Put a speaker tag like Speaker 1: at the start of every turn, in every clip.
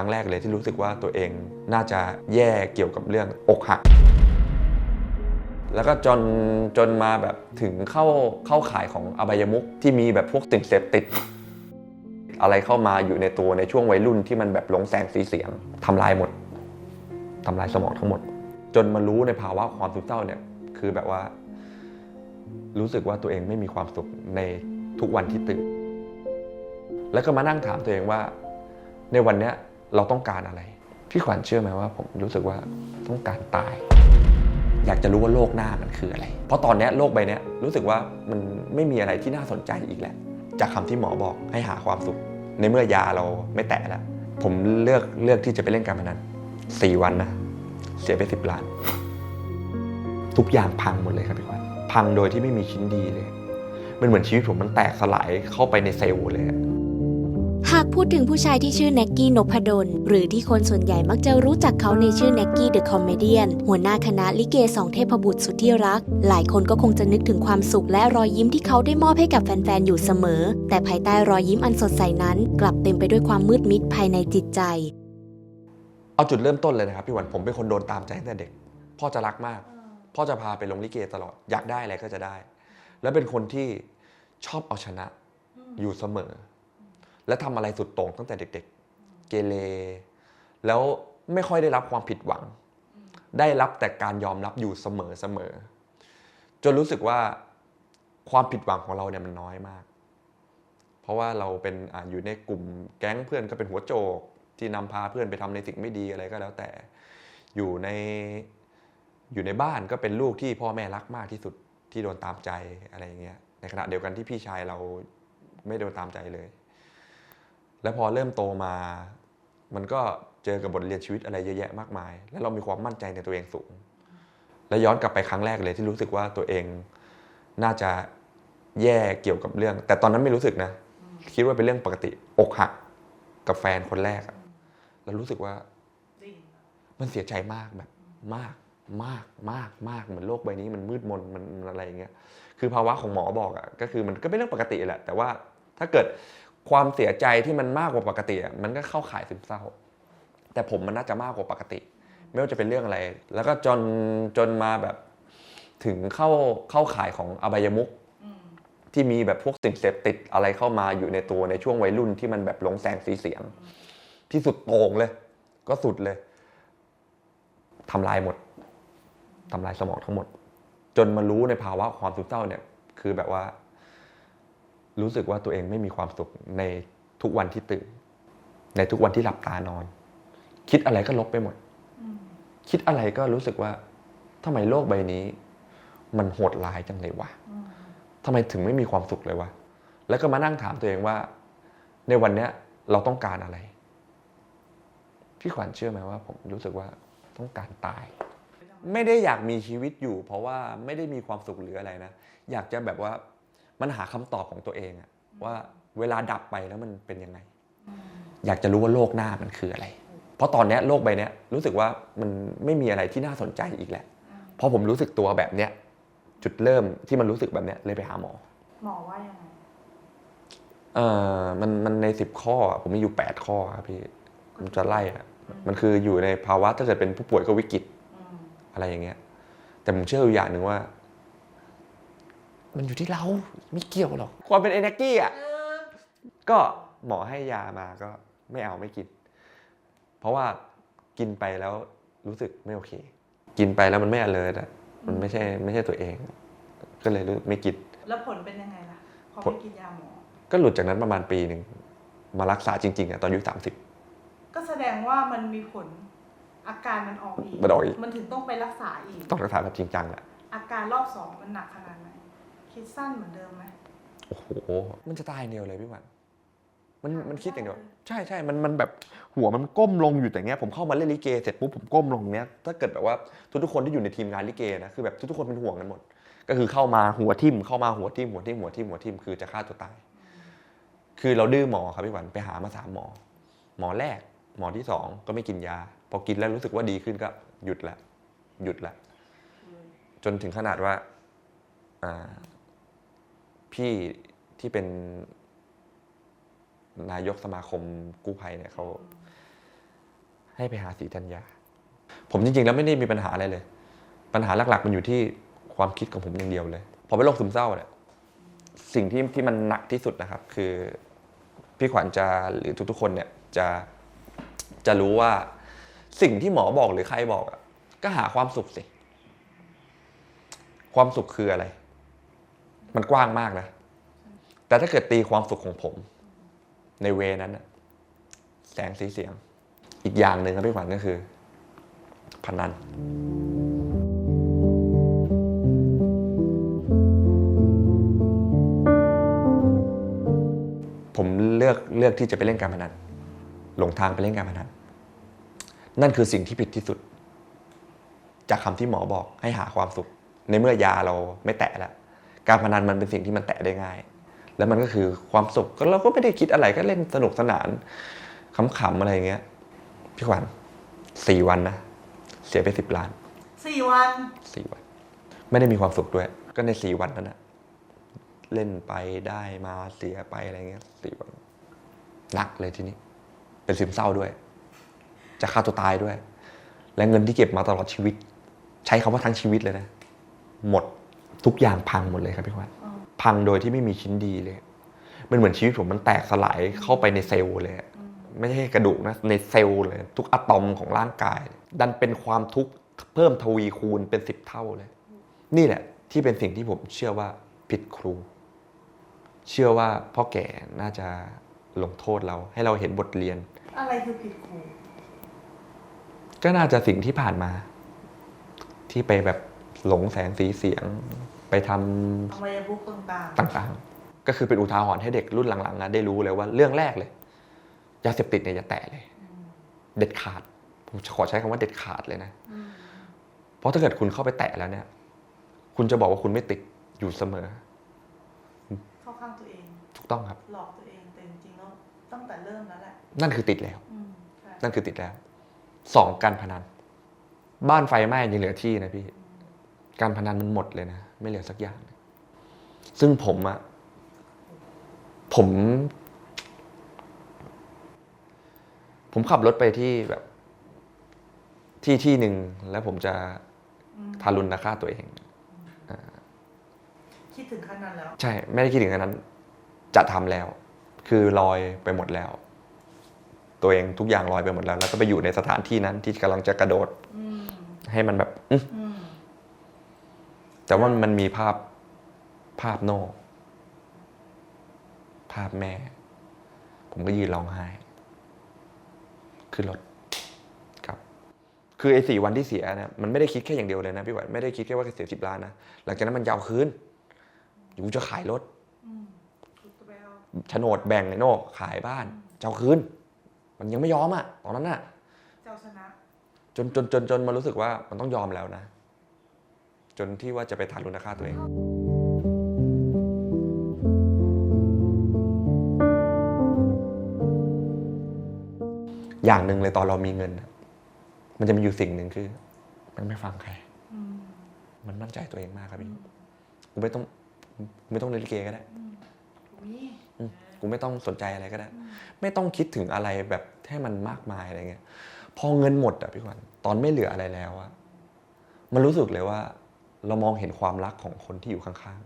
Speaker 1: ครั้งแรกเลยที่รู้สึกว่าตัวเองน่าจะแย่เกี่ยวกับเรื่องอกหัก แล้วก็จนจนมาแบบถึงเข้าเข้าขายของอบายมุขที่มีแบบพวกสิ่งเสพติด อะไรเข้ามาอยู่ในตัวในช่วงวัยรุ่นที่มันแบบหลงแสงสีเสียงทำลายหมดทำลายสมองทั้งหมด จนมารู้ในภาวะความซึมเศร้าเนี่ยคือแบบว่า รู้สึกว่าตัวเองไม่มีความสุขในทุกวันที่ตื่นแล้วก็มานั่งถามตัวเองว่า ในวันเนี้ย เราต้องการอะไร พี่ขวัญเชื่อไหมว่าผมรู้สึกว่าต้องการตาย อยากจะรู้ว่าโลกหน้ามันคืออะไร เพราะตอนนี้โลกใบนี้รู้สึกว่ามันไม่มีอะไรที่น่าสนใจอีกแล้ว จากคำที่หมอบอกให้หาความสุข ในเมื่อยาเราไม่แตะแล้ว ผมเลือกเลือกที่จะไปเล่นการพนันสี่วันนะเสียไปสิบล้าน ทุกอย่างพังหมดเลยครับพี่ขวัญพังโดยที่ไม่มีชิ้นดีเลย มันเหมือนชีวิตผมมันแตกสลายเข้าไปในเซลล์เลยา
Speaker 2: กพูดถึงผู้ชายที่ชื่อแน็กกี้นพดล หรือที่คนส่วนใหญ่มักจะรู้จักเขาในชื่อแน็กกี้เดอะคอมเมเดียนหัวหน้าคณะลิเกสองเทพบุตรสุดที่รัก หลายคนก็คงจะนึกถึงความสุขและรอยยิ้มที่เขาได้มอบให้กับแฟนๆ อยู่เสมอ แต่ภายใต้รอยยิ้มอันสดใสนั้น กลับเต็มไปด้วยความมืดมิดภายในจิตใจ
Speaker 1: เอาจุดเริ่มต้นเลยนะครับพี่หวันผมเป็นคนโดนตามใจตั้งแต่เด็ก พ่อจะรักมาก พ่อจะพาไปลงลิเกตลอดอยากได้อะไรก็จะได้ แล้วเป็นคนที่ชอบเอาชนะอยู่เสมอ และทำอะไรสุดโต่งตั้งแต่เด็ก ๆ เกเรแล้วไม่ค่อยได้รับความผิดหวัง ได้รับแต่การยอมรับอยู่เสมอเสมอจนรู้สึกว่าความผิดหวังของเราเนี่ยมันน้อยมาก เพราะว่าเราเป็นออยู่ในกลุ่มแก๊งเพื่อนก็เป็นหัวโจก ที่นำพาเพื่อนไปทำในสิ่งไม่ดีอะไรก็แล้วแต่อยู่ในอยู่ในบ้านก็เป็นลูกที่พ่อแม่รักมากที่สุดที่โดนตามใจอะไรอย่างเงี้ยในขณะเดียวกันที่พี่ชายเราไม่โดนตามใจเลย แล้วพอเริ่มโตมา มันก็เจอกับบทเรียนชีวิตอะไรเยอะแยะมากมาย แล้วเรามีความมั่นใจในตัวเองสูง และย้อนกลับไปครั้งแรกเลยที่รู้สึกว่าตัวเองน่าจะแย่เกี่ยวกับเรื่อง แต่ตอนนั้นไม่รู้สึกนะ คิดว่าเป็นเรื่องปกติอกหักกับแฟนคนแรกอะแล้วรู้สึกว่า
Speaker 3: จริง
Speaker 1: มันเสียใจมากแบบ มากมากมากมากเหมือนโลกใบนี้มันมืดมนมันอะไรอย่างเงี้ย คือภาวะของหมอบอกอะก็คือมันก็เป็นเรื่องปกติแหละ แต่ว่าถ้าเกิด ความเสียใจที่มันมากกว่าปกติมันก็เข้าข่ายซึมเศร้า แต่ผมมันน่าจะมากกว่าปกติ ไม่ว่าจะเป็นเรื่องอะไร แล้วก็จนจนมาแบบถึงเข้าเข้าข่ายของอบายมุขที่มีแบบพวกสิ่งเสพติดอะไรเข้ามาอยู่ในตัวในช่วงวัยรุ่นที่มันแบบหลงแสงสีเสียง ที่สุดโต่งเลย ก็สุดเลยทำลายหมดทำลายสมองทั้งหมด จนมารู้ในภาวะความซึมเศร้าเนี่ย คือแบบว่า รู้สึกว่าตัวเองไม่มีความสุขในทุกวันที่ตื่น ในทุกวันที่หลับตานอน คิดอะไรก็ลบไปหมด คิดอะไรก็รู้สึกว่าทำไมโลกใบนี้ มันโหดร้ายจังเลยวะทำไมถึงไม่มีความสุขเลยวะแล้วก็มานั่งถามตัวเองว่า ในวันเนี้ยเราต้องการอะไร พี่ขวัญเชื่อไหมว่า ผมรู้สึกว่าต้องการตาย ไม่ได้อยากมีชีวิตอยู่ เพราะว่าไม่ได้มีความสุขหรืออะไรนะ อยากจะแบบว่า มันหาคำตอบของตัวเองอะว่าเวลาดับไปแล้วมันเป็นยังไง
Speaker 3: อืม
Speaker 1: อยากจะรู้ว่าโลกหน้ามันคืออะไร เพราะตอนเนี้ยโลกใบเนี้ยรู้สึกว่ามันไม่มีอะไรที่น่าสนใจอีกแล้วพอผมรู้สึกตัวแบบเนี้ยจุดเริ่มที่มันรู้สึกแบบเนี้ยเลยไปหาหมอ
Speaker 3: หมอว่ายังไง
Speaker 1: เออมันมันในสิบข้ออะผมมีอยู่แปดข้อครับพี่ผมจะไล่อะมันคืออยู่ในภาวะถ้าเกิดเป็นผู้ป่วยก็วิกฤต
Speaker 3: อืม
Speaker 1: อะไรอย่างเงี้ย แต่ผมเชื่ออยู่อย่างหนึ่งว่า มันอยู่ที่เราไม่เกี่ยวหรอกความเป็นเอเนกี้อะ
Speaker 3: เออ
Speaker 1: ก็หมอให้ยามาก็ไม่เอาไม่กิน เพราะว่ากินไปแล้วรู้สึกไม่โอเค กินไปแล้วมันไม่ alert อะมันไม่ใช่ไม่ใช่ตัวเอง ก็เลยรู้ไม่กิน
Speaker 3: แล้วผลเป็นยังไงล่ะพอ
Speaker 1: ผล
Speaker 3: ไม่กินยาหมอ
Speaker 1: ก็หลุดจากนั้นประมาณปีหนึ่งมารักษาจริงๆอะตอนอายุสามสิบ
Speaker 3: ก็แสดงว่ามันมีผลอาการมันออกอีก
Speaker 1: มันออกอีก
Speaker 3: มันถึงต้องไปรักษาอีก
Speaker 1: ต้องรักษาแบบจริงจังแหละ
Speaker 3: อาการรอบสองมันหนักขนาดไหน คิดสั้นเหมือนเดิมไหม
Speaker 1: โอ้โห มันจะตายเดียวเลยพี่หวัน มันมันคิดอย่างเดียว ใช่ใช่มันมันแบบหัวมันก้มลงอยู่แต่เงี้ย ผมเข้ามาเล่นลิเกเสร็จปุ๊บผมก้มลงเนี้ย ถ้าเกิดแบบว่าทุกๆคนที่อยู่ในทีมงานลิเกนะคือแบบทุกๆคนเป็นห่วงกันหมด ก็คือเข้ามาหัวทิ่มเข้ามาหัวทิ่มหัวทิ่มหัวทิ่มหัวทิ่มคือจะฆ่าตัวตาย คือเราดื้อหมอครับพี่หวันไปหามาสามหมอ หมอแรก หมอที่สองก็ไม่กินยา พอกินแล้วรู้สึกว่าดีขึ้นก็หยุดละหยุดละจนถึงขนาดว่า อ่า พี่ที่เป็นนายกสมาคมกู้ภัยเนี่ยเขาให้ไปหาสีธัญญาผมจริงๆ แล้วไม่ได้มีปัญหาอะไรเลย ปัญหาหลักๆ มันอยู่ที่ความคิดของผมอย่างเดียวเลยพอเป็นโรคซึมเศร้าเนี่ยสิ่งที่ที่มันหนักที่สุดนะครับ คือพี่ขวัญจะหรือทุกๆ คนเนี่ยจะจะรู้ว่าสิ่งที่หมอบอกหรือใครบอกอะก็หาความสุขสิ ความสุขคืออะไร มันกว้างมากนะ แต่ถ้าเกิดตีความสุขของผม ในเวนั้นแสงสีเสียง อีกอย่างหนึ่งครับพี่ขวัญก็คือพนันผมเลือกเลือกที่จะไปเล่นการพนันหลงทางไปเล่นการพนันนั่นคือสิ่งที่ผิดที่สุด จากคำที่หมอบอกให้หาความสุข ในเมื่อยาเราไม่แตะแล้ว การพนันมันเป็นสิ่งที่มันแตะได้ง่าย แล้วมันก็คือความสุขก็เราก็ไม่ได้คิดอะไรก็เล่นสนุกสนานขำๆอะไรอย่างเงี้ยพี่ขวัญสี่วันนะเสียไปสิบล้าน
Speaker 3: สี่วัน
Speaker 1: สี่วัน ไม่ได้มีความสุขด้วย ก็ในสี่วันนั้นนะเล่นไปได้มาเสียไปอะไรเงี้ยสี่วันหนักเลยทีนี้ เป็นซึมเศร้าด้วย จะฆ่าตัวตายด้วย และเงินที่เก็บมาตลอดชีวิต ใช้คำว่าทั้งชีวิตเลยนะ หมด ทุกอย่างพังหมดเลยครับพี่ขวัญ
Speaker 3: อ๋อ
Speaker 1: พังโดยที่ไม่มีชิ้นดีเลย มันเหมือนชีวิตผมมันแตกสลายเข้าไปในเซลล์เลยอะไม่ใช่กระดูกนะ ในเซลล์เลย ทุกอะตอมของร่างกาย ดันเป็นความทุกข์เพิ่มทวีคูณเป็นสิบเท่าเลย นี่แหละ ที่เป็นสิ่งที่ผมเชื่อว่าผิดครู เชื่อว่าพ่อแก่น่าจะลงโทษเรา ให้เราเห็นบทเรียน
Speaker 3: อะไรคือผิดครู
Speaker 1: ก็น่าจะสิ่งที่ผ่านมา ที่ไปแบบ หลงแสงสีเสียง ไปทำ
Speaker 3: อวัยวุกต่าง
Speaker 1: ต่างๆ ก็คือเป็นอุทาหรณ์ให้เด็กรุ่นหลังๆนะได้รู้เลยว่าเรื่องแรกเลยยาเสพติดเนี่ยอย่าแตะเลย เด็ดขาด ผมขอใช้คำว่าเด็ดขาดเลยนะ
Speaker 3: ๆอืม
Speaker 1: เพราะถ้าเกิดคุณเข้าไปแตะแล้วเนี่ย คุณจะบอกว่าคุณไม่ติดอยู่เสมอ
Speaker 3: เข้าข้างตัวเอง
Speaker 1: ถูกต้องครับ
Speaker 3: หลอกตัวเองแต่จริงๆแล้วตั้งแต่เริ่มแล้วแหละ
Speaker 1: นั่นคือติดแล้ว
Speaker 3: อืมใช่
Speaker 1: นั่นคือติดแล้ว สองการพนัน บ้านไฟไหม้ยังเหลือที่นะพี่ การพนันมันหมดเลยนะ ไม่เหลือสักอย่างเลยซึ่งผมอะผม ผมขับรถไปที่แบบ ที่ที่หนึ่งแล้วผมจะ
Speaker 3: อืม
Speaker 1: ทารุณฆ่าตัวเอง
Speaker 3: คิดถึงขั้นนั้นแล้ว
Speaker 1: ใช่ ไม่ได้คิดถึงอันนั้น จะทำแล้ว คือลอยไปหมดแล้ว ตัวเองทุกอย่างลอยไปหมดแล้ว แล้วก็ไปอยู่ในสถานที่นั้นที่กำลังจะกระโดด
Speaker 3: อืม
Speaker 1: ให้มันแบบอื้อ
Speaker 3: อืม
Speaker 1: แต่ว่ามันมีภาพภาพโน่ภาพแม่ ผมก็ยืนร้องไห้ขึ้นรถครับ คือไอ้สี่วันที่เสียเนี่ยมันไม่ได้คิดแค่อย่างเดียวเลยนะพี่หวันไม่ได้คิดแค่ว่าเสียสิบล้านนะหลังจากนั้นมันยาวคืนอยู่จะขายรถ
Speaker 3: อืมถูกตัวไปเอา
Speaker 1: โฉนดแบ่งไอ้โน่ขายบ้านจะเอาคืน มันยังไม่ยอมอะตอนนั้นอะ
Speaker 3: เจ้าชนะ
Speaker 1: จนจนจนจนมารู้สึกว่ามันต้องยอมแล้วนะ จนที่ว่าจะไปทารุณฆ่าตัวเองอย่างหนึ่งเลยตอนเรามีเงินน่ะมันจะมีอยู่สิ่งหนึ่งคือ มันไม่ฟังใคร
Speaker 3: อืม
Speaker 1: มันมั่นใจตัวเองมากครับพี่กูไม่ต้องกูไม่ต้องเล่นลิเกก็ได้
Speaker 3: อุ้ย
Speaker 1: อืมกูไม่ต้องสนใจอะไรก็ได้ ไม่ต้องคิดถึงอะไรแบบให้มันมากมายอะไรเงี้ย พอเงินหมดอะพี่ขวัญตอนไม่เหลืออะไรแล้วอะมันรู้สึกเลยว่า เรามองเห็นความรักของคนที่อยู่ข้าง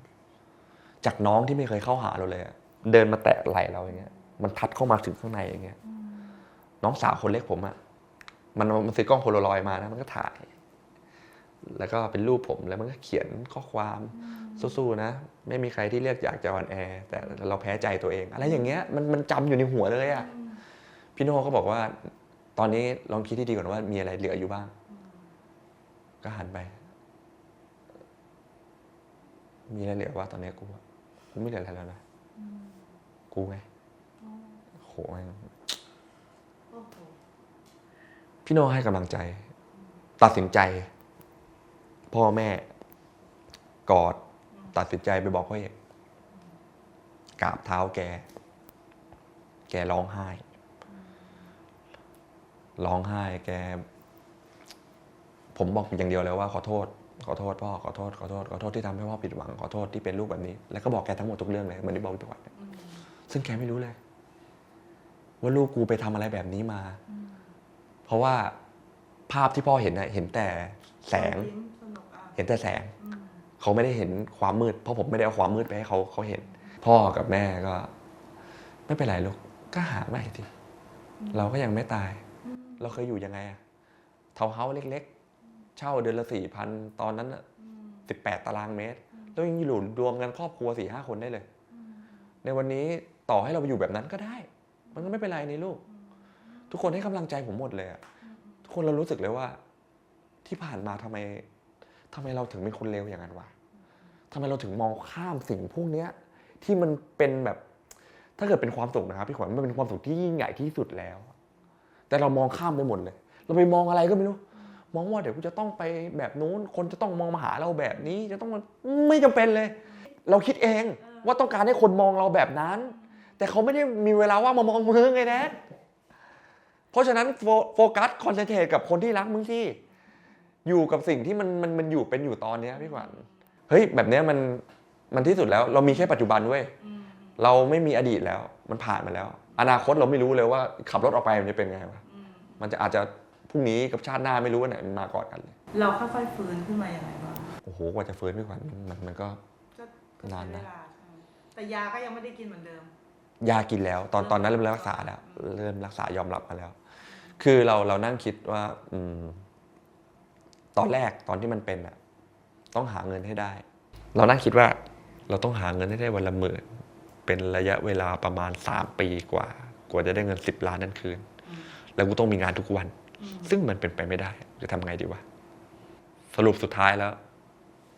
Speaker 1: ๆ จากน้องที่ไม่เคยเข้าหาเราเลย เดินมาแตะไหล่เราอย่างเงี้ย มันทัดเข้ามาถึงข้างในอย่างเงี้ย น้องสาวคนเล็กผมอะมันมันซื้อกล้องโพลารอยด์มานะ มันก็ถ่าย แล้วก็เป็นรูปผมแล้วมันก็เขียนข้อความสู้ๆนะ ไม่มีใครที่เลือกอยากจะอ่อนแอ แต่เราแพ้ใจตัวเอง อะไรอย่างเงี้ย มันมันจำอยู่ในหัวเลยอะพี่โน่ก็บอกว่า ตอนนี้ลองคิดที่ดีก่อนว่ามีอะไรเหลืออยู่บ้าง ก็หันไป มีอะไรเหลือว่าตอนนี้กูอะกูไม่เหลืออะไรแล้วนะ กูไงโหแม่ง
Speaker 3: โอ้โห
Speaker 1: พี่โน่ให้กำลังใจ ตัดสินใจ พ่อแม่กอด ตัดสินใจไปบอกพ่อเอกกราบเท้าแก แกร้องไห้ ร้องไห้แก ผมบอกอย่างเดียวเลยว่าขอโทษ ขอโทษพ่อขอโทษขอโทษขอโทษที่ทำให้พ่อผิดหวังขอโทษที่เป็นลูกแบบนี้ แล้วก็บอกแกทั้งหมดทุกเรื่องเลยเหมือนที่บอกพี่วัดเนี่ยซึ่งแกไม่รู้เลย ว่าลูกกูไปทำอะไรแบบนี้มาพอราะว่าภาพที่พ่อเห็นน่ะเห็นแต่แสง
Speaker 3: ยิ้มสนุกอะ
Speaker 1: เห็นแต่แสง
Speaker 3: อืม
Speaker 1: เขาไม่ได้เห็นความมืด เพราะผมไม่ได้เอาความมืดไปให้เขาเขาเห็น พ่อกับแม่ก็ ไม่เป็นไรลูกก็หาใหม่ทีเราก็ยังไม่ตาย เราเคยอยู่ยังไงอะเทาวน์เฮาส์เล็ก ๆ เช่าเดือนละสี่พันตอนนั้นสิบแปดตารางเมตร แล้วยังอยู่รวมกันครอบครัวสี่ห้าคนได้เลย ในวันนี้ต่อให้เราไปอยู่แบบนั้นก็ได้ มันก็ไม่เป็นไรนี่ลูก ทุกคนให้กำลังใจผมหมดเลยอะทุกคนเรารู้สึกเลยว่า ที่ผ่านมาทำไมทำไมเราถึงเป็นคนเลวอย่างนั้นวะทำไมเราถึงมองข้ามสิ่งพวกเนี้ย ที่มันเป็นแบบ ถ้าเกิดเป็นความสุขนะครับพี่ขวัญมันเป็นความสุขที่ยิ่งใหญ่ที่สุดแล้ว แต่เรามองข้ามไปหมดเลย เราไปมองอะไรก็ไม่รู้ มองว่าเดี๋ยวกูจะต้องไปแบบนู้น คนจะต้องมองมาหาเราแบบนี้ จะต้องมาไม่จำเป็นเลย เราคิดเองว่าต้องการให้คนมองเราแบบนั้น แต่เขาไม่ได้มีเวลาว่างมามองมึงไงแนทเพราะฉะนั้นโฟโฟกัสคอนเซนเทรตกับคนที่รักมึงที่อยู่กับสิ่งที่มันมันมันอยู่เป็นอยู่ตอนเนี้ยพี่ขวัญเฮ้ยแบบเนี้ยมันมันที่สุดแล้ว เรามีแค่ปัจจุบันเว้ย
Speaker 3: อืม
Speaker 1: เราไม่มีอดีตแล้ว มันผ่านมาแล้ว อนาคตเราไม่รู้เลยว่าขับรถออกไปมันจะเป็นไงวะ
Speaker 3: อืม
Speaker 1: มันจะอาจจะ พรุ่งนี้กับชาติหน้าไม่รู้ว่าไหนมันมาก่อนกันเลย
Speaker 3: เราค่อยๆฟื้นขึ้นมาอย่างไรบ้าง
Speaker 1: โอ้โหกว่าจะฟื้นพี่ขวัญมันมันก็
Speaker 3: ก็ก็
Speaker 1: นานนะ
Speaker 3: ใช้เวลาใช่ไหมแต่ยาก็ยังไม่ได้กินเหมือนเดิม
Speaker 1: ยากินแล้ว ตอนตอนนั้นเริ่มรักษาแล้ว เริ่มรักษายอมรับมาแล้ว คือเราเรานั่งคิดว่า อืม ตอนแรกตอนที่มันเป็นอะต้องหาเงินให้ได้ เรานั่งคิดว่า เราต้องหาเงินให้ได้วันละหมื่นเป็นระยะเวลาประมาณสามปีกว่า กว่าจะได้เงินสิบล้านนั้นคืน แล้วกูต้องมีงานทุกวัน
Speaker 3: อืม
Speaker 1: ซึ่งมันเป็นไปไม่ได้ จะทำไงดีวะ สรุปสุดท้ายแล้ว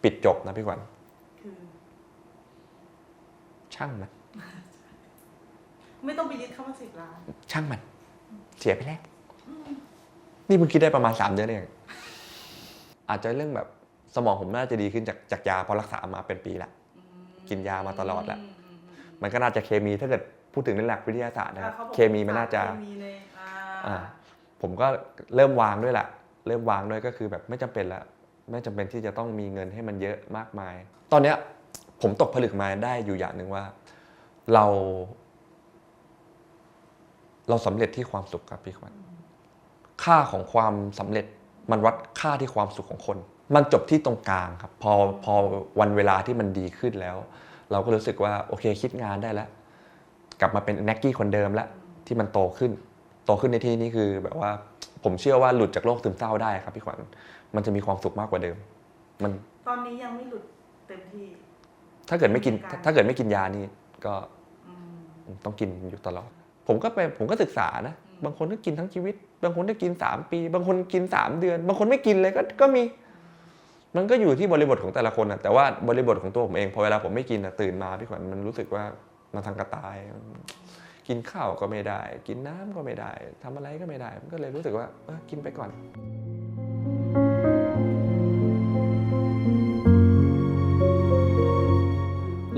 Speaker 1: ปิดจบนะพี่ขวัญ
Speaker 3: คือ
Speaker 1: ช่างมัน
Speaker 3: ไม่ต้องไปยึดเข้ามาสิบล้าน
Speaker 1: ช่างมัน เสียไปแล้ว นี่มึงคิดได้ประมาณสามเดือนเองอาจจะเรื่องแบบสมองผมน่าจะดีขึ้นจากจากยาเพอรักษามาเป็นปีละกินยามาตลอดแล้ว
Speaker 3: มอืมอืม
Speaker 1: มันก็น่าจะเคมีถ้าเกิดพูดถึงในหลักวิทยาศาสตร์นะครับ
Speaker 3: อ่าขาบอก
Speaker 1: เคมีมันน่าจะ ผมก็เริ่มวางด้วยแหละเริ่มวางด้วยก็คือแบบไม่จำเป็นละไม่จำเป็นที่จะต้องมีเงินให้มันเยอะมากมาย ตอนเนี้ยผมตกผลึกมาได้อยู่อย่างหนึ่งว่า เรา เราสำเร็จที่ความสุขครับพี่ขวัญค่าของความสำเร็จมันวัดค่าที่ความสุขของคน มันจบที่ตรงกลางครับ พอพอวันเวลาที่มันดีขึ้นแล้ว เราก็รู้สึกว่าโอเคคิดงานได้แล้ว กลับมาเป็นแน็กกี้คนเดิมแล้วที่มันโตขึ้น โตขึ้นในที่นี้คือแบบว่าผมเชื่อว่าหลุดจากโรคซึมเศร้าได้ครับพี่ขวัญมันจะมีความสุขมากกว่าเดิม มัน
Speaker 3: ตอนนี้ยังไม่หลุดเต็มที่
Speaker 1: ถ้าเกิดไม่กินถ้าเกิดไม่กินยานี่ก็
Speaker 3: อืม
Speaker 1: ต้องกินอยู่ตลอด ผมก็ไปผมก็ศึกษานะบางคนก็กินทั้งชีวิต บางคนก็กิน3ปี บางคนกิน3เดือน บางคนไม่กินเลยก็ก็มี มันก็อยู่ที่บริบทของแต่ละคนนะแต่ว่าบริบทของตัวผมเองพอเวลาผมไม่กินนะตื่นมาพี่ขวัญมันรู้สึกว่ามันทางกระตาย กินข้าวก็ไม่ได้ กินน้ำก็ไม่ได้ทำอะไรก็ไม่ได้ มันก็เลยรู้สึกว่าเออกินไปก่อน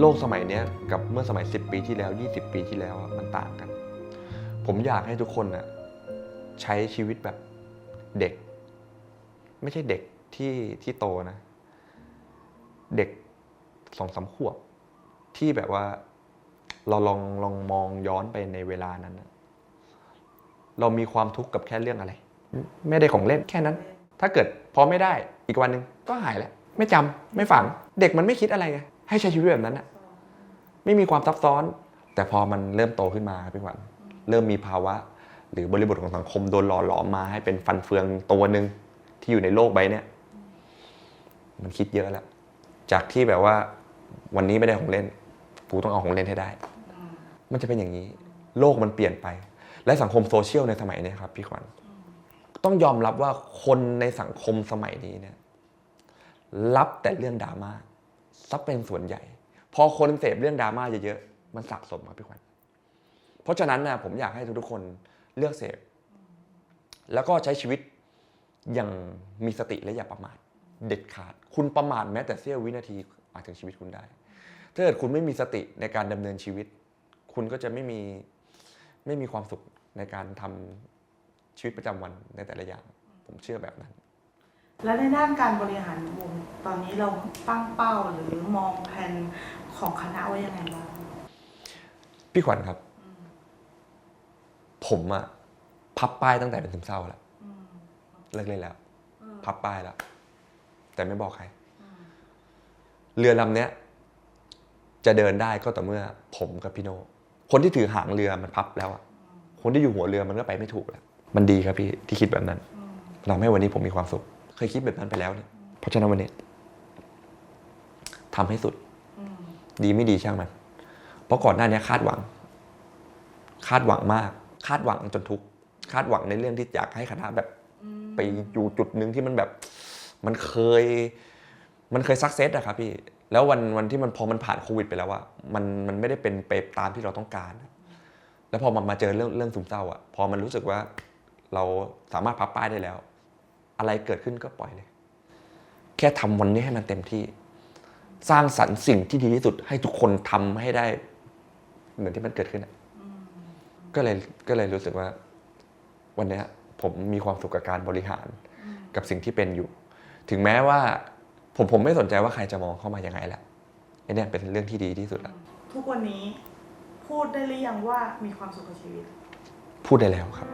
Speaker 1: โลกสมัยนี้กับเมื่อสมัย 10 ปีที่แล้ว 20 ปีที่แล้วมันต่างกัน ผมอยากให้ทุกคนน่ะใช้ชีวิตแบบเด็ก ไม่ใช่เด็กที่ที่โตนะ เด็กสองสามขวบที่แบบว่า เราลองลองมองย้อนไปในเวลานั้น เรามีความทุกข์กับแค่เรื่องอะไร ไม่ได้ของเล่นแค่นั้น ถ้าเกิดพอไม่ได้อีกวันหนึ่งก็หายแล้ว ไม่จำไม่ฝัง เด็กมันไม่คิดอะไรไงให้ใช้ชีวิตแบบนั้นอะไม่มีความซับซ้อน แต่พอมันเริ่มโตขึ้นมาพี่ขวัญเริ่มมีภาวะ หรือบริบทของสังคมโดนหล่อหลอมมาให้เป็นฟันเฟืองตัวหนึ่งที่อยู่ในโลกใบนี้มันคิดเยอะแล้วจากที่แบบว่าวันนี้ไม่ได้ของเล่น กูต้องเอาของเล่นให้ได้ มันจะเป็นอย่างนี้ โลกมันเปลี่ยนไป และสังคมโซเชียลในสมัยนี้ครับพี่ขวัญต้องยอมรับว่าคนในสังคมสมัยนี้เนี่ยรับแต่เรื่องดราม่าซับเป็นส่วนใหญ่ พอคนเสพเรื่องดราม่าเยอะๆมันสะสมครับพี่ขวัญเพราะฉะนั้นนะผมอยากให้ทุกๆคนเลือกเสพแล้วก็ใช้ชีวิตอย่างมีสติและอย่าประมาทเด็ดขาด คุณประมาทแม้แต่เสี้ยววินาทีอาจถึงชีวิตคุณได้ ถ้าเกิดคุณไม่มีสติในการดำเนินชีวิต คุณก็จะไม่มีไม่มีความสุขในการทำชีวิตประจำวันในแต่ละอย่าง ผมเชื่อแบบนั้น
Speaker 3: แล้วในด้านการบริหารวงตอนนี้เราตั้งเป้าหรือมองแผนของคณะไว้ยังไงบ้าง
Speaker 1: พี่ขวัญครับ ผมอะพับป้ายตั้งแต่เป็นซึมเศร้าแล้ว
Speaker 3: อืม
Speaker 1: เลิกเล่นแล้ว
Speaker 3: เออ
Speaker 1: พับป้ายแล้ว แต่ไม่บอกใคร
Speaker 3: อืม
Speaker 1: เรือลำเนี้ย จะเดินได้ก็ต่อเมื่อ ผมกับพี่โน คนที่ถือหางเรือมันพับแล้วอะคนที่อยู่หัวเรือมันก็ไปไม่ถูกแล้ว มันดีครับพี่ที่คิดแบบนั้น
Speaker 3: อืม
Speaker 1: ทำให้วันนี้ผมมีความสุข เคยคิดแบบนั้นไปแล้วเนี่ยเพราะฉะนั้นวันนี้ทำให้สุด
Speaker 3: อืม
Speaker 1: ดีไม่ดีช่างมัน เพราะก่อนหน้านี้คาดหวัง คาดหวังมาก คาดหวังจนทุกข์คาดหวังในเรื่องที่อยากให้คณะแบบ
Speaker 3: อืม
Speaker 1: ไปอยู่จุดหนึ่งที่มันแบบ มันเคย มันเคยสักเซสอะครับพี่ แล้ววันวันที่มันพอมันผ่านโควิดไปแล้วอะมันมันไม่ได้เป็นไปตามที่เราต้องการ แล้วพอมันมาเจอเรื่องเรื่องซึมเศร้าอะพอมันรู้สึกว่าเราสามารถพับป้ายได้แล้ว อะไรเกิดขึ้นก็ปล่อยเลย แค่ทำวันนี้ให้มันเต็มที่ สร้างสรรค์สิ่งที่ดีที่สุดให้ทุกคนทำให้ได้ เหมือนที่มันเกิดขึ้นอะก็เลยก็เลยรู้สึกว่า วันนี้ผมมีความสุขกับการบริหารกับสิ่งที่เป็นอยู่ ถึงแม้ว่า ผมผมไม่สนใจว่าใครจะมองเข้ามายังไงแหละไอเนี่ยเป็นเรื่องที่ดีที่สุดละ
Speaker 3: ทุกวันนี้พูดได้หรือยังว่ามีความสุขกับชีวิต
Speaker 1: พูดได้แล้วครับ